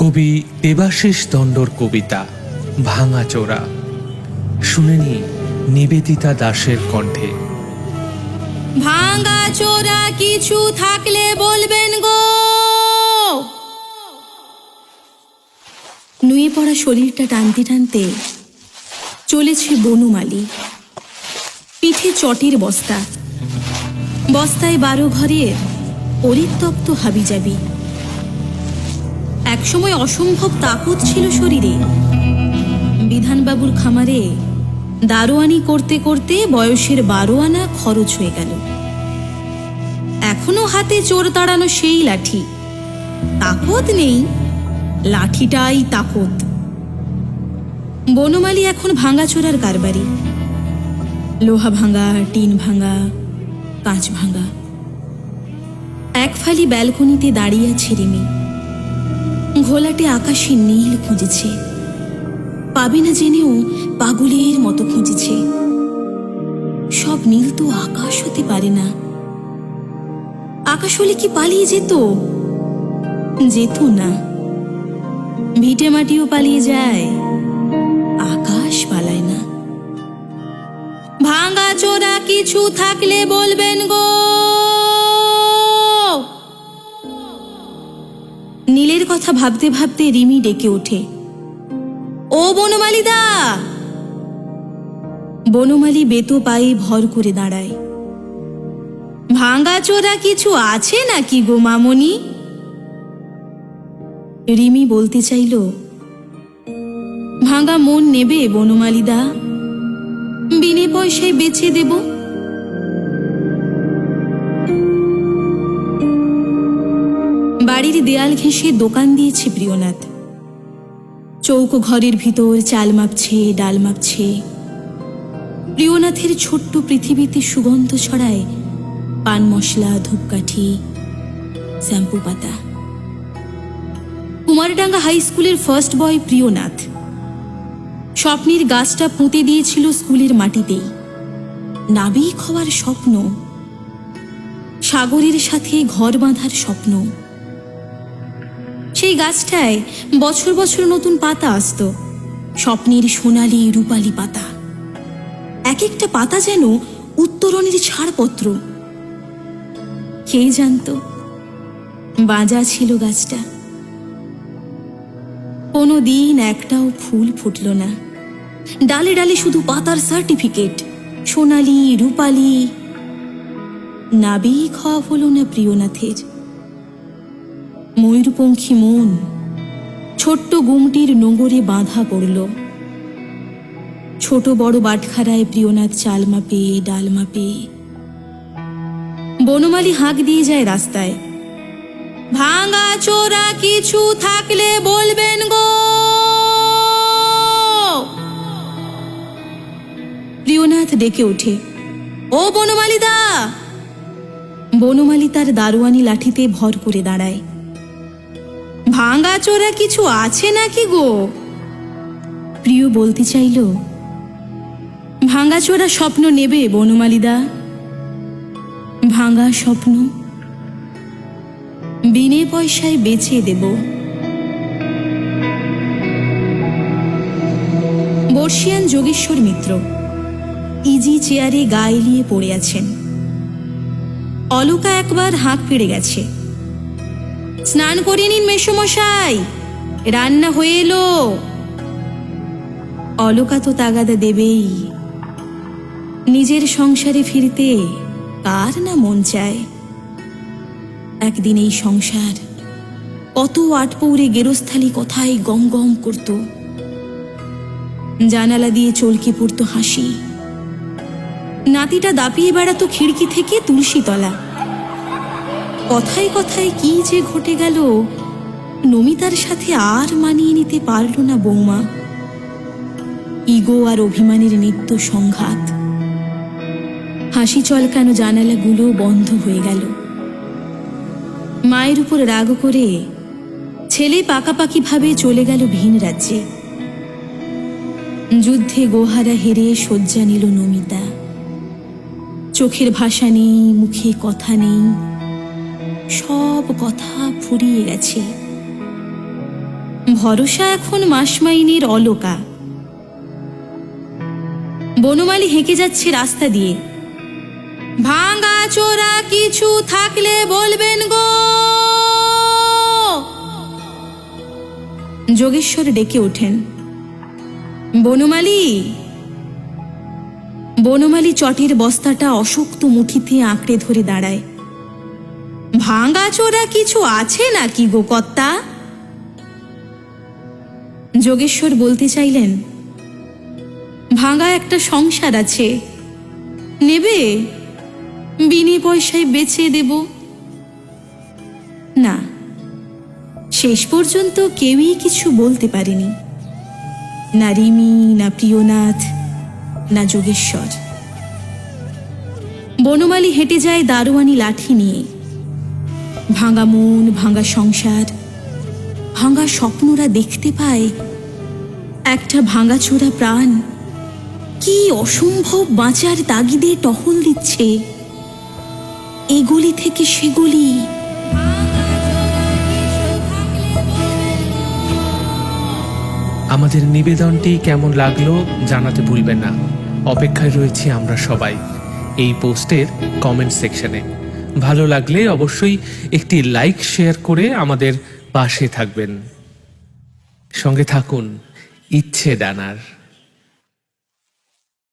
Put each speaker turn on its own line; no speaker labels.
কবি দেবাশিস দণ্ডর কবিতা ভাঙাচোরা শুনেনি নিবেদিতা দাসের কণ্ঠে।
ভাঙা চোরা কিছু থাকলে বলবেন গো। নুয়ে পড়া শরীরটা টানতে টানতে চলেছে বনুমালি পিঠে চটির বস্তা। বস্তায় বারো ঘরের পরিত্যক্ত হাবিজাবি। একসময় অসম্ভব তাকত ছিল শরীরে। বিধানবাবুর খামারে দারোয়ানি করতে করতে বয়সের বারো আনা খরচ হয়ে গেল। এখনও হাতে চোর তাড়ানো সেই লাঠি। তাকত নেই, লাঠিটাই তাকত। বনমালী এখন ভাঙাচোরার কারবারি। লোহা ভাঙা, টিন ভাঙা, কাঁচ ভাঙা। এক ফালি ব্যালকনিতে দাঁড়িয়ে আছে রিমি। ঘোলাটে আকাশে নীল খুঁজেছে। পাবে না জেনেও পাগলের মতো খুঁজেছে। সব নীল তো আকাশ হতে পারে না। আকাশ হলে কি পালিয়ে যেত? যেত না। ভিটে মাটিও পালিয়ে যায়। আকাশ পালায় না। ভাঙা চোরা কিছু থাকলে বলবেন গো। নীলের কথা ভাবতে ভাবতে রিমি ডেকে ওঠে। ও বনমালিদা! বনমালী বেতো পায়ে ভর করে দাঁড়ায়। ভাঙা চোরা কিছু আছে নাকি গো মামনি? রিমি বলতে চাইল, ভাঙা মন নেবে বনমালিদা। বিনে পয়সায় বেচে দেব। বাড়ির দেয়াল ঘেঁষে দোকান দিয়েছে প্রিয়নাথ। চৌকো ঘরের ভিতর চাল মাপছে, ডাল মাপছে। প্রিয়নাথের ছোট্ট পৃথিবীতে সুগন্ধ ছড়ায় পান মশলা, ধূপকাঠি, শ্যাম্পু পাতা। কুমারডাঙ্গা হাই স্কুলের ফার্স্ট বয় প্রিয়নাথ। স্বপ্নের গাছটা পুঁতে দিয়েছিল স্কুলের মাটিতেই। নাবিক হওয়ার স্বপ্ন, সাগরের সাথে ঘর বাঁধার স্বপ্ন। সেই গাছটায় বছর বছর নতুন পাতা আসতো। স্বপ্নের সোনালি রূপালি পাতা। এক একটা পাতা যেন উত্তরণের ছাড়পত্র। কে জানতো? বাজা ছিল গাছটা। কোনো দিন একটাও ফুল ফুটল না। ডালে ডালে শুধু পাতার সার্টিফিকেট সোনালি রূপালি। নাবিক হওয়া হলো না প্রিয়নাথের। ময়ূরপঙ্খী মন ছোট্ট গুমটির নোঙরে বাঁধা পড়ল। ছোট বড় বাটখারায় প্রিয়নাথ চাল মাপে, ডাল মাপে। বনমালী হাঁক দিয়ে যায় রাস্তায়। ভাঙা চোরা কিছু থাকলে বলবেন গো। প্রিয়নাথ ডেকে ওঠে, ও বনমালিদা! বনমালী তার দারোয়ানি লাঠিতে ভর করে দাঁড়ায়। ভাঙা চোরা কিছু আছে নাকি গো? প্রিয় বলতে চাইল ভাঙা চোরা স্বপ্ন নেবে বনমালিদা। ভাঙা স্বপ্ন বিনে পয়সায় বেচে দেব। বর্ষিয়ান যোগেশ্বর মিত্র ইজি চেয়ারে গা এলিয়ে পড়ে আছেন। অলকা একবার হাঁক পেড়ে গেছে। স্নান করিয়ে নিন মেসমশাই। রান্না হয়ে এলো। অলকা তো তাগাদা দেবেই। নিজের সংসারে ফিরতে কার না মন চায়? একদিন এই সংসার কত আটপৌরে গেরস্থালি কথায় গম গম করত। জানালা দিয়ে চলকে পড়তো হাসি। নাতিটা দাপিয়ে বেড়াতো খিড়কি থেকে তুলসীতলা। কথায় কথায় কি যে ঘটে গেল, নমিতার সাথে আর মানিয়ে নিতে পারল না বৌমা। ইগো আর অভিমানের নিত্য সংঘাত। হাসি চলকানো জানালাগুলো বন্ধ হয়ে গেল। মায়ের উপর রাগ করে ছেলে পাকাপাকি ভাবে চলে গেল ভিন রাজ্যে। যুদ্ধে গোহারা হেরে শয্যা নিল নমিতা। চোখের ভাষা নেই, মুখে কথা নেই। সব কথা ফুরিয়ে গেছে। ভরসা এখন মাসমাইনের অলোকা। বনমালী হেঁকে যাচ্ছে রাস্তা দিয়ে। ভাঙা চোরা কিছু থাকলে বলবেন গো। যোগেশ্বর ডেকে ওঠেন। বনমালী! বনমালী চটের বস্তাটা অশক্ত মুঠিতে আঁকড়ে ধরে দাঁড়ায়। ভাঙা চোরা কিছু আছে নাকি গো কর্তা? যোগেশ্বর বলতে চাইলেন, ভাঙা একটা সংসার আছে, নেবে? বিনি পয়সায় বেচে দেব। না, শেষ পর্যন্ত কেউই কিছু বলতে পারেনি, না রিমি, না প্রিয়নাথ, না যোগেশ্বর। বনমালী হেঁটে যায় দারোয়ানি লাঠি নিয়ে। ভাঙা মন, ভাঙা সংসার, ভাঙা স্বপ্নরা দেখতে পায়। একটা ভাঙাচোরা প্রাণ কি অসম্ভব বাঁচার তাগিদে টহল দিচ্ছে। এগুলি থেকে সেগুলি
আমাদের নিবেদনটি কেমন লাগল জানাতে ভুলবেন না। অপেক্ষায় রয়েছি আমরা সবাই। এই পোস্টের কমেন্ট সেকশনে ভালো লাগলে অবশ্যই একটি লাইক শেয়ার করে আমাদের পাশে থাকবেন। সঙ্গে থাকুন ইচ্ছে ডানার।